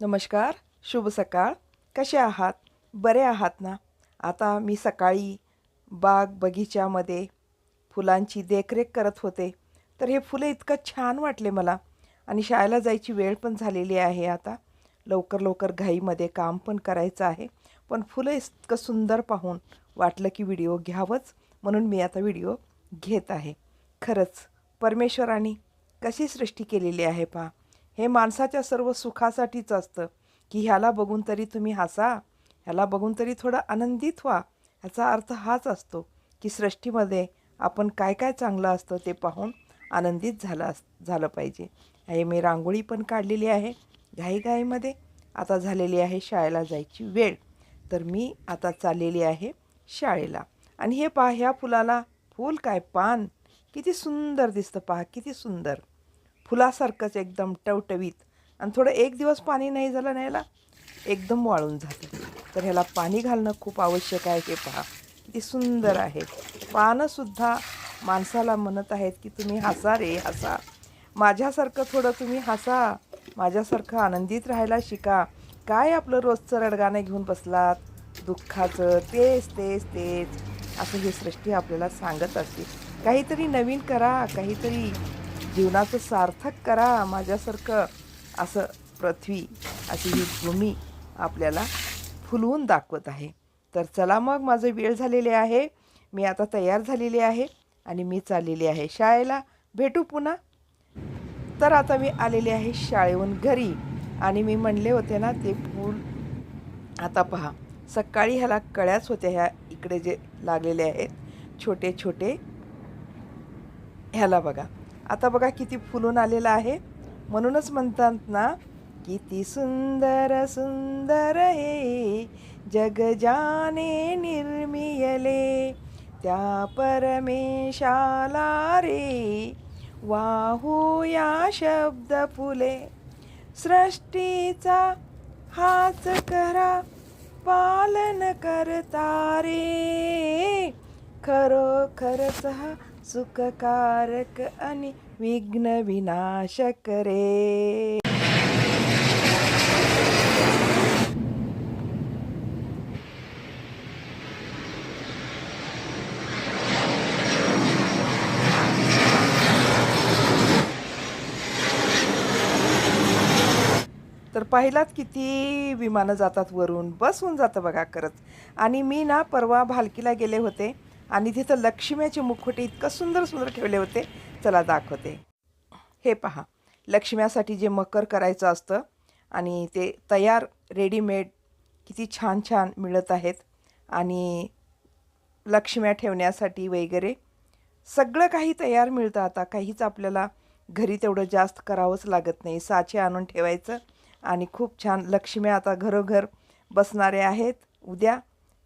नमस्कार शुभ सकाळ. कसे आहात? बरे आहात ना? आता मी सकाळी बाग बगीच्यामध्ये फुलांची देखरेख करत होते. तर हे फुलं इतकं छान वाटले मला आणि शाळेला जायची वेळ पण झालेली आहे आता. लवकर लवकर घाईमध्ये काम पण करायचं आहे. पण फुलं इतकं सुंदर पाहून वाटलं की व्हिडिओ घ्यावंच म्हणून मी आता व्हिडिओ घेत आहे. खरंच परमेश्वराने कशी सृष्टी केलेली आहे पहा. हे माणसाच्या सर्व सुखासाठीच असतं. की ह्याला बघून तरी तुम्ही हसा ह्याला बघून तरी थोडं आनंदित व्हा ह्याचा अर्थ हाच असतो की सृष्टीमध्ये आपण काय काय चांगलं असतं ते पाहून आनंदित झालं अस झालं पाहिजे. हे मी रांगोळी पण काढलेली आहे. घाईघाईमध्ये आता झालेली आहे शाळेला जायची वेळ. तर मी आता चाललेली आहे शाळेला. आणि हे पहा ह्या फुलाला फूल काय पान. किती सुंदर दिसतं पहा किती सुंदर. फुलासारखंच एकदम टवटवीत. आणि थोडं एक दिवस पाणी नाही झालं न्यायला एकदम वाळून जातं तर ह्याला पाणी घालणं खूप आवश्यक आहे हे पहा. किती सुंदर आहे. पानंसुद्धा माणसाला म्हणत आहेत की तुम्ही हसा रे हसा. माझ्यासारखं थोडं तुम्ही हसा. माझ्यासारखं आनंदित राहायला शिका. काय आपलं रोजचं रडगाणं घेऊन बसलात? दुःखाचं. तेच तेच तेच. असं ही सृष्टी आपल्याला सांगत असते. काहीतरी नवीन करा. काहीतरी जीवनाचं सार्थक करा माझ्यासारखं असं पृथ्वी अशी ही भूमी आपल्याला फुलवून दाखवत आहे. तर चला मग माझं वेळ झालेले आहे. मी आता तयार झालेली आहे आणि मी चाललेली आहे शाळेला. भेटू पुन्हा. तर आता मी आलेले आहे शाळेहून घरी. आणि मी म्हणले होते ना ते फूल आता पहा. सकाळी ह्याला कळ्याच होत्या ह्या इकडे जे लागलेले आहेत. छोटे छोटे ह्याला बघा. आता बघा किती फुलून आलेलं आहे. म्हणूनच म्हणतात ना किती सुंदर सुंदर हे जग जाने निर्मियले. त्या परमेशाला रे वाहूया शब्द फुले. सृष्टीचा हाच करा पालन करता रे. खरोखरच हा सुखकारक आणि विघ्न विनाशक रे. तर पाहिलात किती विमानं जातात वरून? बस होऊन जातं बघा करत आणि मी ना परवा भालकीला गेले होते. आणि तिथं लक्ष्म्याचे मुखवटे इतकं सुंदर सुंदर ठेवले होते चला दाखवते. हे पहा लक्ष्म्यासाठी जे मकर करायचं असतं आणि ते तयार रेडीमेड किती छान छान मिळत आहेत. आणि लक्ष्म्या ठेवण्यासाठी वगैरे सगळं काही तयार मिळतं. आता काहीच आपल्याला घरी तेवढं जास्त करावंच लागत नाही. साचे आणून ठेवायचं आणि खूप छान लक्ष्म्या आता घरोघर बसणारे आहेत. उद्या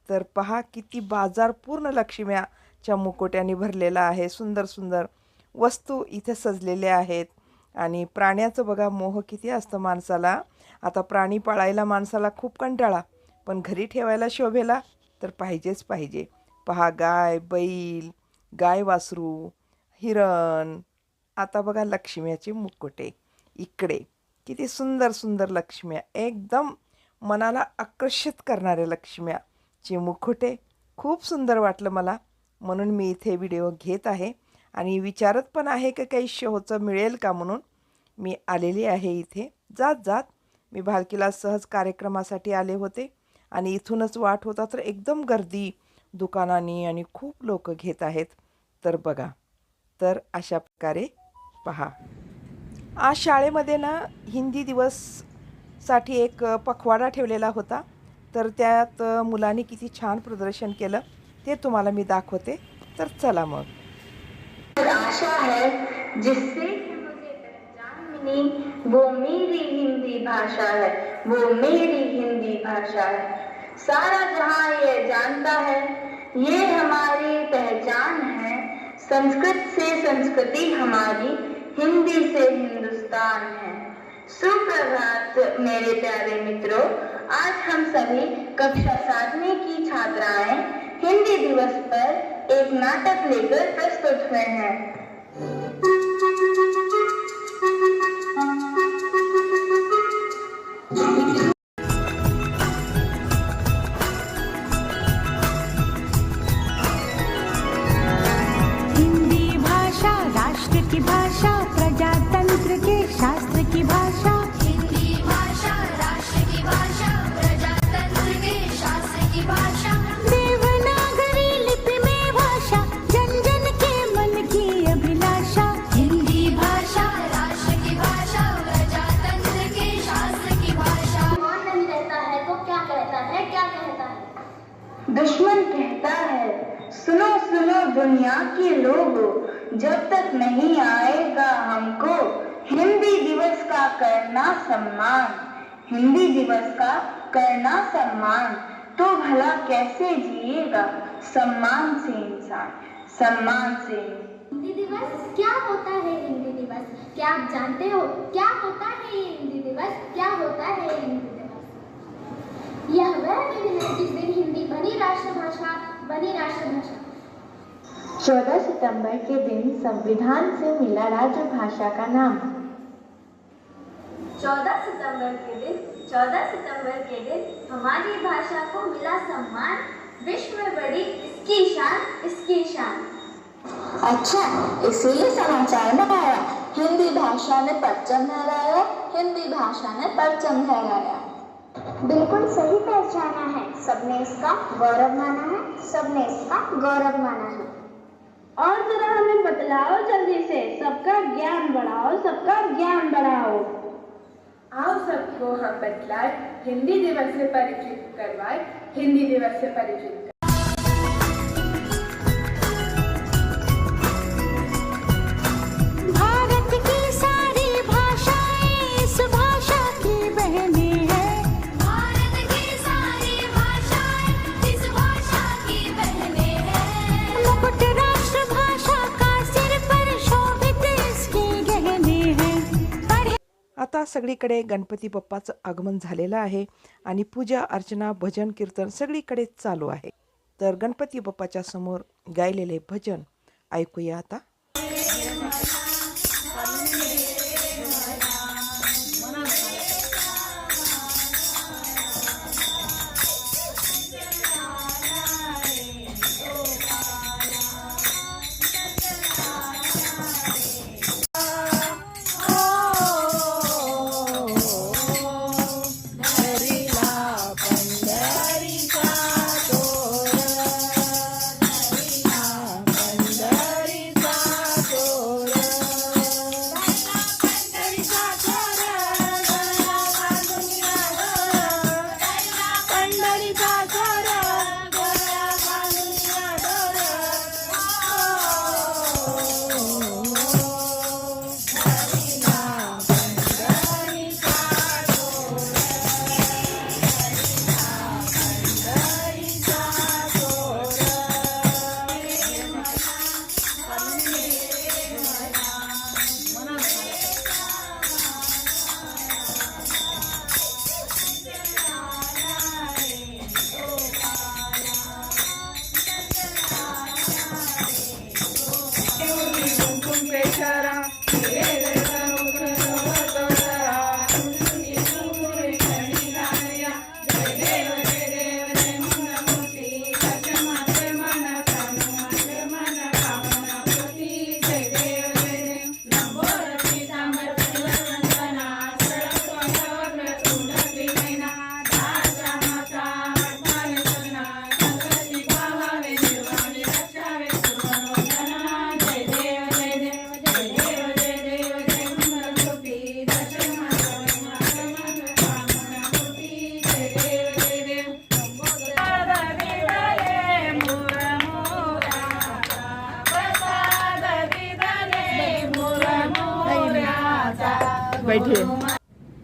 तर पहा किती बाजार पूर्ण लक्ष्म्याच्या मुकोट्याने भरलेला आहे. सुंदर सुंदर वस्तू इथे सजलेल्या आहेत. आणि प्राण्याचं बघा मोह किती असतं माणसाला. आता प्राणी पाळायला माणसाला खूप कंटाळा पण घरी ठेवायला शोभेला तर पाहिजेच पाहिजे. पहा गाय बैल गाय वासरू हिरण. आता बघा लक्ष्म्याचे मुकुटे. इकडे किती सुंदर सुंदर लक्ष्म्या. एकदम मनाला आकर्षित करणाऱ्या लक्ष्म्या. चिमुखोटे खूप सुंदर वाटलं मला. म्हणून मी इथे व्हिडिओ घेत आहे. आणि विचारत पण आहे की काही शोचं मिळेल का म्हणून. मी आलेली आहे इथे. जात जात मी भालकीला सहज कार्यक्रमासाठी आले होते. आणि इथूनच वाट होता तर एकदम गर्दी दुकानांनी आणि खूप लोक घेत आहेत. तर बघा. तर अशा प्रकारे पहा. आज शाळेमध्ये ना हिंदी दिवससाठी एक पखवाडा ठेवलेला होता. तर त्यात मुलांनी किती छान प्रदर्शन केलं, ते तुम्हाला मी दाखवते. तर चला मग. वो मेरी हिंदी भाषा है, वो मेरी हिंदी भाषा है। सारा जहाँ ये जानता है, ये हमारी पहचान है। संस्कृत से संस्कृति हमारी, हिंदी से हिंदुस्तान है। सुप्रभात मेरे प्यारे मित्रों आज हम सभी कक्षा सातवीं की छात्राएं हिंदी दिवस पर एक नाटक लेकर प्रस्तुत हुए हैं। दुनिया के लोगों जब तक नहीं आएगा हमको हिंदी दिवस का करना सम्मान। हिंदी दिवस का करना सम्मान। तो भला कैसे जिएगा सम्मान से इंसान? सम्मान से। हिंदी दिवस क्या होता है हिंदी दिवस? क्या आप जानते हो? क्या होता है हिंदी दिवस? क्या होता है हिंदी दिवस? यह वह दिन है जिस दिन हिंदी बनी राष्ट्रभाषा बनी राष्ट्रभाषा। चौदह सितंबर के दिन संविधान से मिला राजभाषा का नाम। चौदह सितंबर के दिन चौदह सितंबर के दिन हमारी भाषा को मिला सम्मान विश्व में बड़ी इसकी शान इसकी शान। अच्छा इसीलिए समाचार में आया हिंदी भाषा ने परचम लहराया हिंदी भाषा ने परचम लहराया। बिल्कुल सही पहचाना है सबने इसका गौरव माना है सबने इसका गौरव माना है। और जरा हमें बतलाओ जल्दी से, सबका ज्ञान बढ़ाओ, सबका ज्ञान बढ़ाओ। आओ सबको हम बतलाए, हिंदी दिवस से परिचित करवाए, हिंदी दिवस से परिचित सगळीकडे गणपती बाप्पाचं आगमन झालेलं आहे आणि पूजा अर्चना भजन कीर्तन सगळीकडे चालू आहे. तर गणपती बाप्पाच्या समोर गायलेले भजन ऐकूया आता.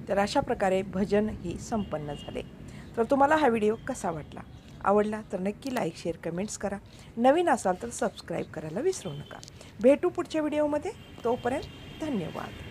तर अशा प्रकारे भजन ही संपन्न झाले. तर तुम्हाला हा व्हिडिओ कसा वाटला? आवडला तर नक्की लाईक शेअर कमेंट्स करा. नवीन असाल तर सबस्क्राईब करायला विसरू नका. भेटू पुढच्या व्हिडिओमध्ये. तोपर्यंत धन्यवाद.